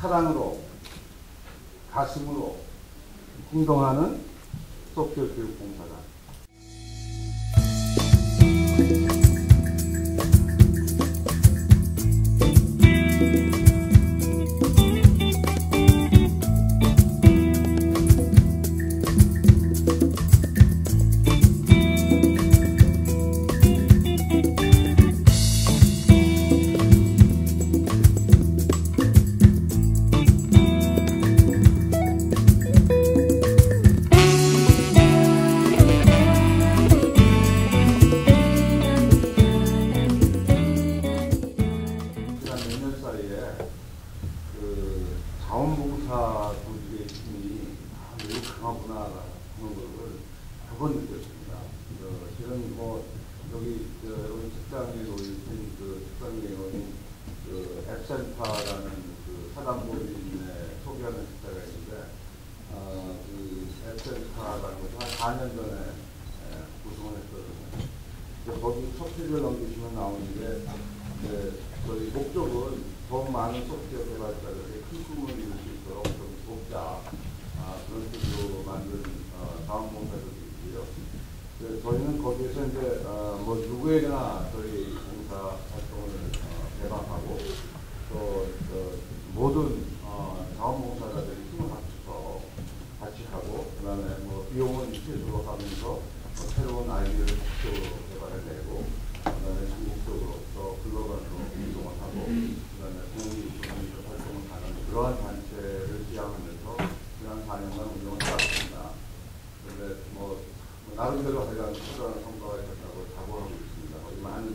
사랑으로 가슴으로 행동하는 소프트웨어 교육공사다. 강하구나 하는 것을 두번 느꼈습니다. 어, 실은 뭐 여기 저, 우리 직장에 오신 그 직장에 오신 그 앱센터라는 그 사단법인에 소개하는 식사가 있는데 어, 그 앱센터라는 것을 한 4년 전에 에, 구성을 했거든요. 거기 첫 페이지를 넘기시면 나오는데 네, 저희 목적은 더 많은 소프트웨어 개발자들이 큰 꿈을 이룰 수 있도록 좀 돕자 아, 그런 뜻으로 만든 어, 자원봉사들이 있고요. 네, 저희는 거기에서 이제 어, 뭐 누구에게나 저희 봉사 활동을 어, 개방하고 또 어, 모든 어, 자원봉사자들이 힘을 합쳐서 같이 하고 그다음에 뭐 비용은 최소로 하면서 뭐 새로운 아이디어를 적극적으로 개발해내고 그다음에 전국적으로 또 글로벌로 운동을 하고 그다음에 공익 공익 활동을 하는 그러한 단체를 지향하면서 지난 4년간 운동을 해왔습니다. 그런데 뭐, 뭐 나름 하여간 특별한 성과가 있었다고 자부하고 있습니다. 많은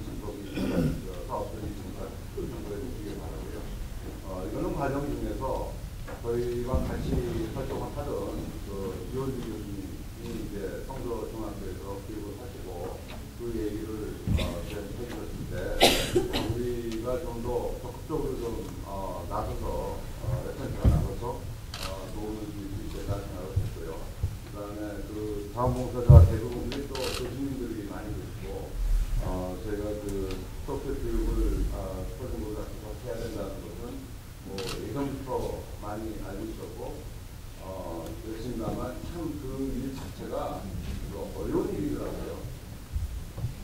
저 사업들이 있으니까 참고해 주시기 바라고요. 어, 이거는 과정 중에서 저희와 같이 활동을 하던 그 유원주 교수님이 이제 성서 중학교에서 교육을 하시고 그 얘기를 어, 해주셨을 때 어, 우리가 좀 더 적극적으로 좀 어, 나서서 어, 레센트가 나서서 어, 도움을 줄 수 있겠다 생각을 했고요. 그 다음에 그 자원봉사자 대부분들이 또 교수님들이 많이 계시고 어, 저희가 그 소프트 교육을 어, 초중고등학교에서 해야 된다는 것은 뭐 예전부터 많이 알고 있었고 어, 그랬습니다만 참 그 일 자체가 또 어려운 일이더라고요.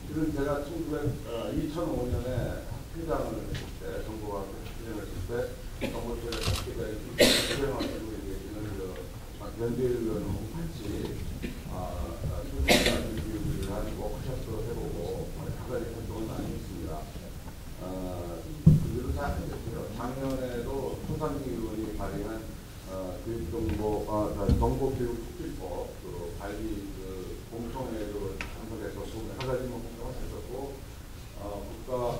실은 제가 1900, 어, 2005년에 학회장을 했을 때, 정보학 학회장을 했을 때, 계시는 그 연대의원하고 같이 아, 아, 수행하는 교육을 하고 워크숍도 해보고 여러 가지 활동을 많이 했습니다. 어, 그대로 잘 됐고요. 작년에도 소상기 의원이 발의한 어, 교육정보, 어, 저 정보교육특별법 그 발의 그 공청회도 참석해서 여러 가지 뭐 공청을 했었고 어, 국가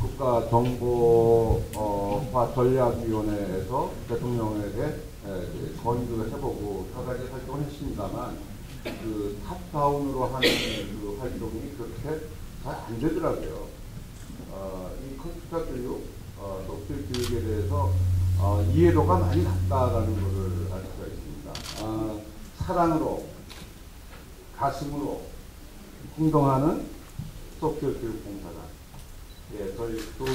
국가 정보화 전략위원회에서 대통령에게 에, 그 건의도 해보고 여러 가지 활동을 했습니다만 그 탑다운으로 하는 그 활동이 그렇게 잘 안 되더라고요. 어, 이 컴퓨터 교육, 어, 소프트 교육에 대해서 어, 이해도가 많이 낮다라는 것을 알 수가 있습니다. 어, 사랑으로, 가슴으로 행동하는 소프트 교육 공사다. 예, 저희 좋은